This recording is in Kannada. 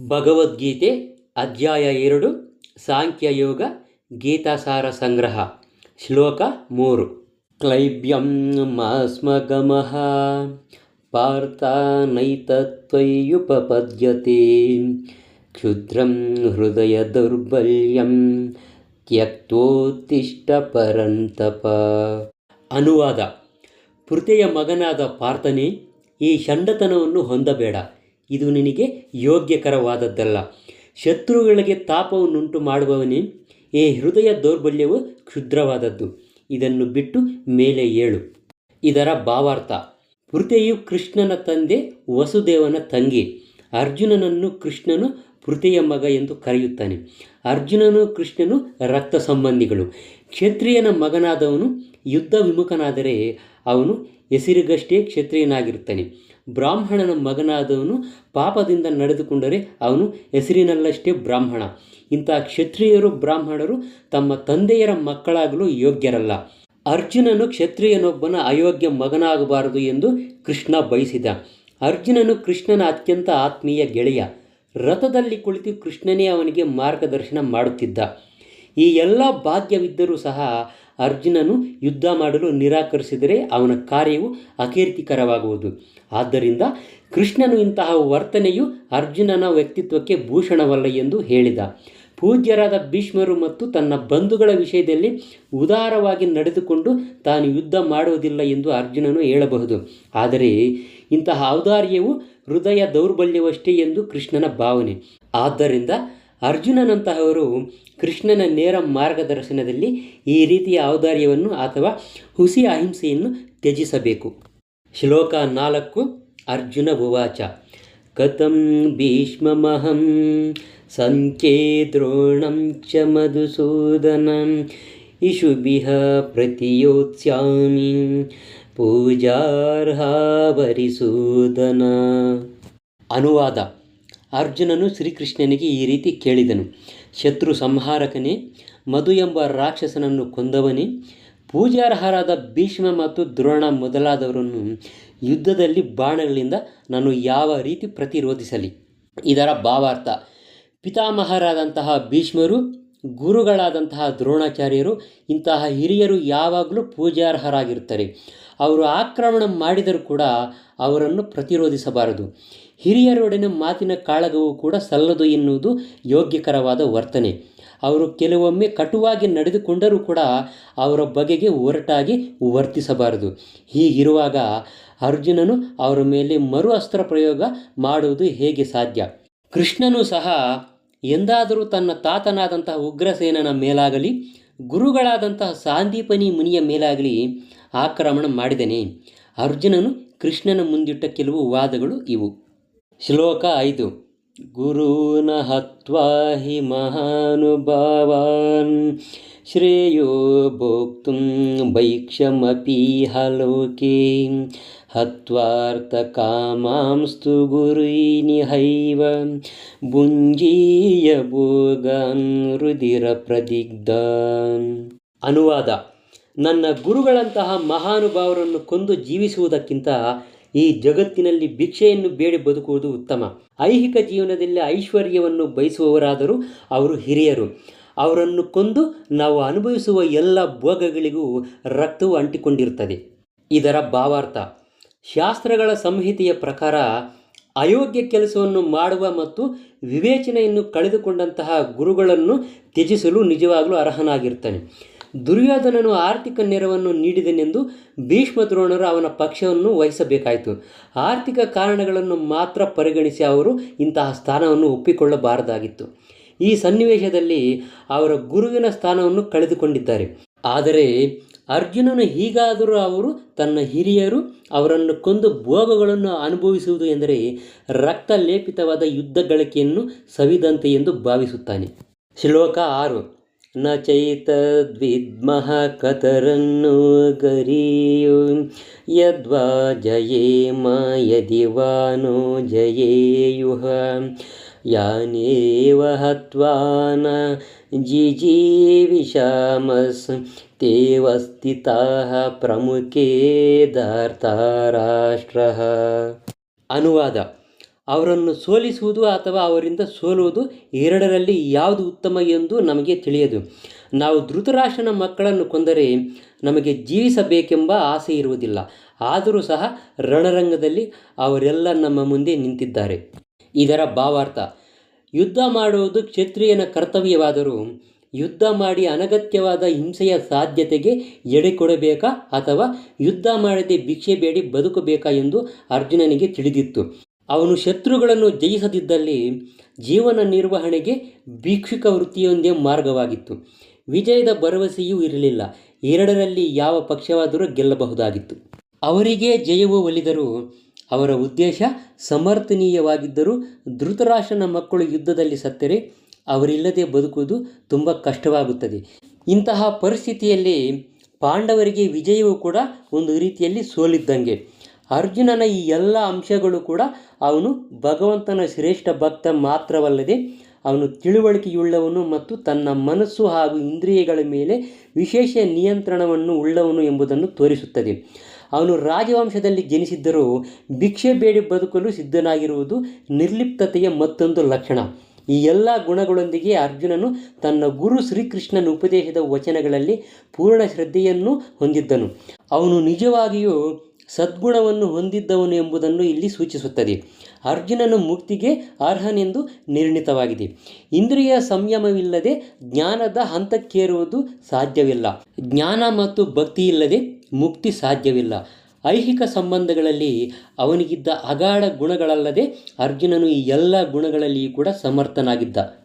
ಭಗವದ್ಗೀತೆ ಅಧ್ಯಾಯ ಎರಡು ಸಾಂಖ್ಯಯೋಗ ಗೀತಾಸಾರ ಸಂಗ್ರಹ, ಶ್ಲೋಕ ಮೂರು. ಕ್ಲೈಬ್ಯಂ ಮಾಸ್ಮಗಮಃ, ಪಾರ್ಥ ನೈತತ್ವಯ್ಯುಪಪದ್ಯತೆ ಕ್ಷುದ್ರಂ ಹೃದಯ ದೌರ್ಬಲ್ಯಂ ತ್ಯಕ್ತೋತ್ತಿಷ್ಟ ಪರಂತಪ. ಅನುವಾದ ಪೃಥೆಯ ಮಗನಾದ ಪಾರ್ಥನೇ ಈ ಷಂಡತನವನ್ನು ಹೊಂದಬೇಡ. ಇದು ನಿನಗೆ ಯೋಗ್ಯಕರವಾದದ್ದಲ್ಲ. ಶತ್ರುಗಳಿಗೆ ತಾಪವನ್ನುಂಟು ಮಾಡುವವನೇ ಈ ಹೃದಯ ದೌರ್ಬಲ್ಯವು ಕ್ಷುದ್ರವಾದದ್ದು. ಇದನ್ನು ಬಿಟ್ಟು ಮೇಲೆ ಏಳು. ಇದರ ಭಾವಾರ್ಥ ಪೃಥೆಯು ಕೃಷ್ಣನ ತಂದೆ, ವಸುದೇವನ ತಂಗಿ. ಅರ್ಜುನನನ್ನು ಕೃಷ್ಣನು ಪೃಥೆಯ ಮಗ ಎಂದು ಕರೆಯುತ್ತಾನೆ. ಅರ್ಜುನನು ಕೃಷ್ಣನು ರಕ್ತ ಸಂಬಂಧಿಗಳು. ಕ್ಷತ್ರಿಯನ ಮಗನಾದವನು ಯುದ್ಧ ವಿಮುಖನಾದರೆ ಅವನು ಹೆಸರಿಗಷ್ಟೇ ಕ್ಷತ್ರಿಯನಾಗಿರುತ್ತಾನೆ. ಬ್ರಾಹ್ಮಣನ ಮಗನಾದವನು ಪಾಪದಿಂದ ನಡೆದುಕೊಂಡರೆ ಅವನು ಹೆಸರಿನಲ್ಲಷ್ಟೇ ಬ್ರಾಹ್ಮಣ. ಇಂಥ ಕ್ಷತ್ರಿಯರು ಬ್ರಾಹ್ಮಣರು ತಮ್ಮ ತಂದೆಯರ ಮಕ್ಕಳಾಗಲು ಯೋಗ್ಯರಲ್ಲ. ಅರ್ಜುನನು ಕ್ಷತ್ರಿಯನೊಬ್ಬನ ಅಯೋಗ್ಯ ಮಗನಾಗಬಾರದು ಎಂದು ಕೃಷ್ಣ ಬಯಸಿದ. ಅರ್ಜುನನು ಕೃಷ್ಣನ ಅತ್ಯಂತ ಆತ್ಮೀಯ ಗೆಳೆಯ. ರಥದಲ್ಲಿ ಕುಳಿತು ಕೃಷ್ಣನೇ ಅವನಿಗೆ ಮಾರ್ಗದರ್ಶನ ಮಾಡುತ್ತಿದ್ದ. ಈ ಎಲ್ಲ ಭಾಗ್ಯವಿದ್ದರೂ ಸಹ ಅರ್ಜುನನು ಯುದ್ಧ ಮಾಡಲು ನಿರಾಕರಿಸಿದರೆ ಅವನ ಕಾರ್ಯವು ಅಕೀರ್ತಿಕರವಾಗುವುದು. ಆದ್ದರಿಂದ ಕೃಷ್ಣನು ಇಂತಹ ವರ್ತನೆಯು ಅರ್ಜುನನ ವ್ಯಕ್ತಿತ್ವಕ್ಕೆ ಭೂಷಣವಲ್ಲ ಎಂದು ಹೇಳಿದ. ಪೂಜ್ಯರಾದ ಭೀಷ್ಮರು ಮತ್ತು ತನ್ನ ಬಂಧುಗಳ ವಿಷಯದಲ್ಲಿ ಉದಾರವಾಗಿ ನಡೆದುಕೊಂಡು ತಾನು ಯುದ್ಧ ಮಾಡುವುದಿಲ್ಲ ಎಂದು ಅರ್ಜುನನು ಹೇಳಬಹುದು. ಆದರೆ ಇಂತಹ ಔದಾರ್ಯವು ಹೃದಯ ದೌರ್ಬಲ್ಯವಷ್ಟೇ ಎಂದು ಕೃಷ್ಣನ ಭಾವನೆ. ಆದ್ದರಿಂದ ಅರ್ಜುನನಂತಹವರು ಕೃಷ್ಣನ ನೇರ ಮಾರ್ಗದರ್ಶನದಲ್ಲಿ ಈ ರೀತಿಯ ಔದಾರ್ಯವನ್ನು ಅಥವಾ ಹುಸಿ ಅಹಿಂಸೆಯನ್ನು ತ್ಯಜಿಸಬೇಕು. ಶ್ಲೋಕ ನಾಲ್ಕು, ಅರ್ಜುನ ಉವಾಚ. ಕಥಂ ಭೀಷ್ಮಮಹಂ ಸಂಖ್ಯೆ ದ್ರೋಣಂ ಚ ಮಧುಸೂದನ ಪ್ರತಿಯೋತ್ಸ್ಯಾಮಿ ಪೂಜಾರ್ಹಾವರಿಸೂದನ ಅನುವಾದ. ಅರ್ಜುನನು ಶ್ರೀಕೃಷ್ಣನಿಗೆ ಈ ರೀತಿ ಕೇಳಿದನು. ಶತ್ರು ಸಂಹಾರಕನೇ, ಮಧು ಎಂಬ ರಾಕ್ಷಸನನ್ನು ಕೊಂದವನೇ, ಪೂಜಾರ್ಹರಾದ ಭೀಷ್ಮ ಮತ್ತು ದ್ರೋಣ ಮೊದಲಾದವರನ್ನು ಯುದ್ಧದಲ್ಲಿ ಬಾಣಗಳಿಂದ ನಾನು ಯಾವ ರೀತಿ ಪ್ರತಿರೋಧಿಸಲಿ? ಇದರ ಭಾವಾರ್ಥ, ಪಿತಾಮಹರಾದಂತಹ ಭೀಷ್ಮರು, ಗುರುಗಳಾದಂತಹ ದ್ರೋಣಾಚಾರ್ಯರು, ಇಂತಹ ಹಿರಿಯರು ಯಾವಾಗಲೂ ಪೂಜಾರ್ಹರಾಗಿರುತ್ತಾರೆ. ಅವರು ಆಕ್ರಮಣ ಮಾಡಿದರೂ ಕೂಡ ಅವರನ್ನು ಪ್ರತಿರೋಧಿಸಬಾರದು. ಹಿರಿಯರೊಡನೆ ಮಾತಿನ ಕಾಳಗವು ಕೂಡ ಸಲ್ಲದು ಎನ್ನುವುದು ಯೋಗ್ಯಕರವಾದ ವರ್ತನೆ. ಅವರು ಕೆಲವೊಮ್ಮೆ ಕಟುವಾಗಿ ನಡೆದುಕೊಂಡರೂ ಕೂಡ ಅವರ ಬಗೆಗೆ ಒರಟಾಗಿ ವರ್ತಿಸಬಾರದು. ಹೀಗಿರುವಾಗ ಅರ್ಜುನನು ಅವರ ಮೇಲೆ ಮರು ಅಸ್ತ್ರ ಪ್ರಯೋಗ ಮಾಡುವುದು ಹೇಗೆ ಸಾಧ್ಯ? ಕೃಷ್ಣನು ಸಹ ಎಂದಾದರೂ ತನ್ನ ತಾತನಾದಂತಹ ಉಗ್ರಸೇನನ ಮೇಲಾಗಲಿ, ಗುರುಗಳಾದಂತಹ ಸಾಂದೀಪನಿ ಮುನಿಯ ಮೇಲಾಗಲಿ ಆಕ್ರಮಣ ಮಾಡಿದನೇ. ಅರ್ಜುನನು ಕೃಷ್ಣನ ಮುಂದಿಟ್ಟ ಕೆಲವು ವಾದಗಳು ಇವು. ಶ್ಲೋಕ ಐದು. ಗುರುನ ಹತ್ವಾ ಹಿ ಮಹಾನುಭಾವಾನ್. ಶ್ರೇಯೋ ಭೋಕ್ತು ಭೈಕ್ಷಮಪೀಹ ಲೋಕೆ ಹತ್ವಾರ್ಥಕಾಮಾಂಸ್ತು ಗುರುನಿಹೈವ ಬುಂಜೀಯ ಭೋಗಾನ್ ರುದಿರ ಪ್ರದಿಗ್ಧ ಅನುವಾದ. ನನ್ನ ಗುರುಗಳಂತಹ ಮಹಾನುಭಾವರನ್ನು ಕೊಂದು ಜೀವಿಸುವುದಕ್ಕಿಂತ ಈ ಜಗತ್ತಿನಲ್ಲಿ ಭಿಕ್ಷೆಯನ್ನು ಬೇಡಿ ಬದುಕುವುದು ಉತ್ತಮ. ಐಹಿಕ ಜೀವನದಲ್ಲಿ ಐಶ್ವರ್ಯವನ್ನು ಬಯಸುವವರಾದರೂ ಅವರು ಹಿರಿಯರು. ಅವರನ್ನು ಕೊಂದು ನಾವು ಅನುಭವಿಸುವ ಎಲ್ಲ ಭೋಗಗಳಿಗೂ ರಕ್ತವು ಅಂಟಿಕೊಂಡಿರುತ್ತದೆ. ಇದರ ಭಾವಾರ್ಥ, ಶಾಸ್ತ್ರಗಳ ಸಂಹಿತೆಯ ಪ್ರಕಾರ ಅಯೋಗ್ಯ ಕೆಲಸವನ್ನು ಮಾಡುವ ಮತ್ತು ವಿವೇಚನೆಯನ್ನು ಕಳೆದುಕೊಂಡಂತಹ ಗುರುಗಳನ್ನು ತ್ಯಜಿಸಲು ನಿಜವಾಗಲೂ ಅರ್ಹನಾಗಿರ್ತಾನೆ ದುರ್ಯೋಧನನು ಆರ್ಥಿಕ ನೆರವನ್ನು ನೀಡಿದನೆಂದು ಭೀಷ್ಮ ದ್ರೋಣರು ಅವನ ಪಕ್ಷವನ್ನು ವಹಿಸಬೇಕಾಯಿತು. ಆರ್ಥಿಕ ಕಾರಣಗಳನ್ನು ಮಾತ್ರ ಪರಿಗಣಿಸಿ ಅವರು ಇಂತಹ ಸ್ಥಾನವನ್ನು ಒಪ್ಪಿಕೊಳ್ಳಬಾರದಾಗಿತ್ತು. ಈ ಸನ್ನಿವೇಶದಲ್ಲಿ ಅವರ ಗುರುವಿನ ಸ್ಥಾನವನ್ನು ಕಳೆದುಕೊಂಡಿದ್ದಾರೆ. ಆದರೆ ಅರ್ಜುನನು ಹೀಗಾದರೂ ಅವರು ತನ್ನ ಹಿರಿಯರು ಅವರನ್ನು ಕೊಂದು ಭೋಗಗಳನ್ನು ಅನುಭವಿಸುವುದು ಎಂದರೆ ರಕ್ತ ಲೇಪಿತವಾದ ಯುದ್ಧ ಗಳಿಕೆಯನ್ನು ಸವಿದಂತೆ ಎಂದು ಭಾವಿಸುತ್ತಾನೆ. ಶ್ಲೋಕ ಆರು. न चैतद्विद्मः कतरन्नो गरीयु यद्वा जयेम यदि वा नो जयेयुः। यानेव हत्वा न जिजीविषामस्। ते वस्थिताः प्रमुखे दार्ताराष्ट्रः। अनुवाद। ಅವರನ್ನು ಸೋಲಿಸುವುದು ಅಥವಾ ಅವರಿಂದ ಸೋಲುವುದು ಎರಡರಲ್ಲಿ ಯಾವುದು ಉತ್ತಮ ಎಂದು ನಮಗೆ ತಿಳಿಯದು. ನಾವು ಧೃತರಾಷ್ಟ್ರನ ಮಕ್ಕಳನ್ನು ಕೊಂದರೆ ನಮಗೆ ಜೀವಿಸಬೇಕೆಂಬ ಆಸೆ ಇರುವುದಿಲ್ಲ. ಆದರೂ ಸಹ ರಣರಂಗದಲ್ಲಿ ಅವರೆಲ್ಲ ನಮ್ಮ ಮುಂದೆ ನಿಂತಿದ್ದಾರೆ. ಇದರ ಭಾವಾರ್ಥ, ಯುದ್ಧ ಮಾಡುವುದು ಕ್ಷತ್ರಿಯನ ಕರ್ತವ್ಯವಾದರೂ ಯುದ್ಧ ಮಾಡಿ ಅನಗತ್ಯವಾದ ಹಿಂಸೆಯ ಸಾಧ್ಯತೆಗೆ ಎಡೆ ಕೊಡಬೇಕಾ ಅಥವಾ ಯುದ್ಧ ಮಾಡದೆ ಭಿಕ್ಷೆ ಬೇಡಿ ಬದುಕಬೇಕಾ ಎಂದು ಅರ್ಜುನನಿಗೆ ತಿಳಿದಿತ್ತು. ಅವನು ಶತ್ರುಗಳನ್ನು ಜಯಿಸದಿದ್ದಲ್ಲಿ ಜೀವನ ನಿರ್ವಹಣೆಗೆ ಭಿಕ್ಷುಕ ವೃತ್ತಿಯೊಂದೇ ಮಾರ್ಗವಾಗಿತ್ತು. ವಿಜಯದ ಭರವಸೆಯೂ ಇರಲಿಲ್ಲ. ಎರಡರಲ್ಲಿ ಯಾವ ಪಕ್ಷವಾದರೂ ಗೆಲ್ಲಬಹುದಾಗಿತ್ತು. ಅವರಿಗೆ ಜಯವು ಒಲಿದರೂ ಅವರ ಉದ್ದೇಶ ಸಮರ್ಥನೀಯವಾಗಿದ್ದರೂ ಧೃತರಾಷ್ಟ್ರನ ಮಕ್ಕಳು ಯುದ್ಧದಲ್ಲಿ ಸತ್ತರೆ ಅವರಿಲ್ಲದೆ ಬದುಕುವುದು ತುಂಬ ಕಷ್ಟವಾಗುತ್ತದೆ. ಇಂತಹ ಪರಿಸ್ಥಿತಿಯಲ್ಲಿ ಪಾಂಡವರಿಗೆ ವಿಜಯವು ಕೂಡ ಒಂದು ರೀತಿಯಲ್ಲಿ ಸೋಲಿದ್ದಂಗೆ. ಅರ್ಜುನನ ಈ ಎಲ್ಲ ಅಂಶಗಳು ಕೂಡ ಅವನು ಭಗವಂತನ ಶ್ರೇಷ್ಠ ಭಕ್ತ ಮಾತ್ರವಲ್ಲದೆ ಅವನು ತಿಳುವಳಿಕೆಯುಳ್ಳವನು ಮತ್ತು ತನ್ನ ಮನಸ್ಸು ಹಾಗೂ ಇಂದ್ರಿಯಗಳ ಮೇಲೆ ವಿಶೇಷ ನಿಯಂತ್ರಣವನ್ನು ಉಳ್ಳವನು ಎಂಬುದನ್ನು ತೋರಿಸುತ್ತದೆ. ಅವನು ರಾಜವಂಶದಲ್ಲಿ ಜನಿಸಿದ್ದರೂ ಭಿಕ್ಷೆ ಬೇಡಿ ಬದುಕಲು ಸಿದ್ಧನಾಗಿರುವುದು ನಿರ್ಲಿಪ್ತತೆಯ ಮತ್ತೊಂದು ಲಕ್ಷಣ. ಈ ಎಲ್ಲ ಗುಣಗಳೊಂದಿಗೆ ಅರ್ಜುನನು ತನ್ನ ಗುರು ಶ್ರೀಕೃಷ್ಣನ ಉಪದೇಶದ ವಚನಗಳಲ್ಲಿ ಪೂರ್ಣ ಶ್ರದ್ಧೆಯನ್ನು ಹೊಂದಿದ್ದನು. ಅವನು ನಿಜವಾಗಿಯೂ ಸದ್ಗುಣವನ್ನು ಹೊಂದಿದ್ದವನು ಎಂಬುದನ್ನು ಇಲ್ಲಿ ಸೂಚಿಸುತ್ತದೆ. ಅರ್ಜುನನು ಮುಕ್ತಿಗೆ ಅರ್ಹನೆಂದು ನಿರ್ಣಿತವಾಗಿದೆ. ಇಂದ್ರಿಯ ಸಂಯಮವಿಲ್ಲದೆ ಜ್ಞಾನದ ಹಂತಕ್ಕೇರುವುದು ಸಾಧ್ಯವಿಲ್ಲ. ಜ್ಞಾನ ಮತ್ತು ಭಕ್ತಿ ಇಲ್ಲದೆ ಮುಕ್ತಿ ಸಾಧ್ಯವಿಲ್ಲ. ಐಹಿಕ ಸಂಬಂಧಗಳಲ್ಲಿ ಅವನಿಗಿದ್ದ ಅಗಾಢ ಗುಣಗಳಲ್ಲದೆ ಅರ್ಜುನನು ಈ ಎಲ್ಲ ಗುಣಗಳಲ್ಲಿಯೂ ಕೂಡ ಸಮರ್ಥನಾಗಿದ್ದ.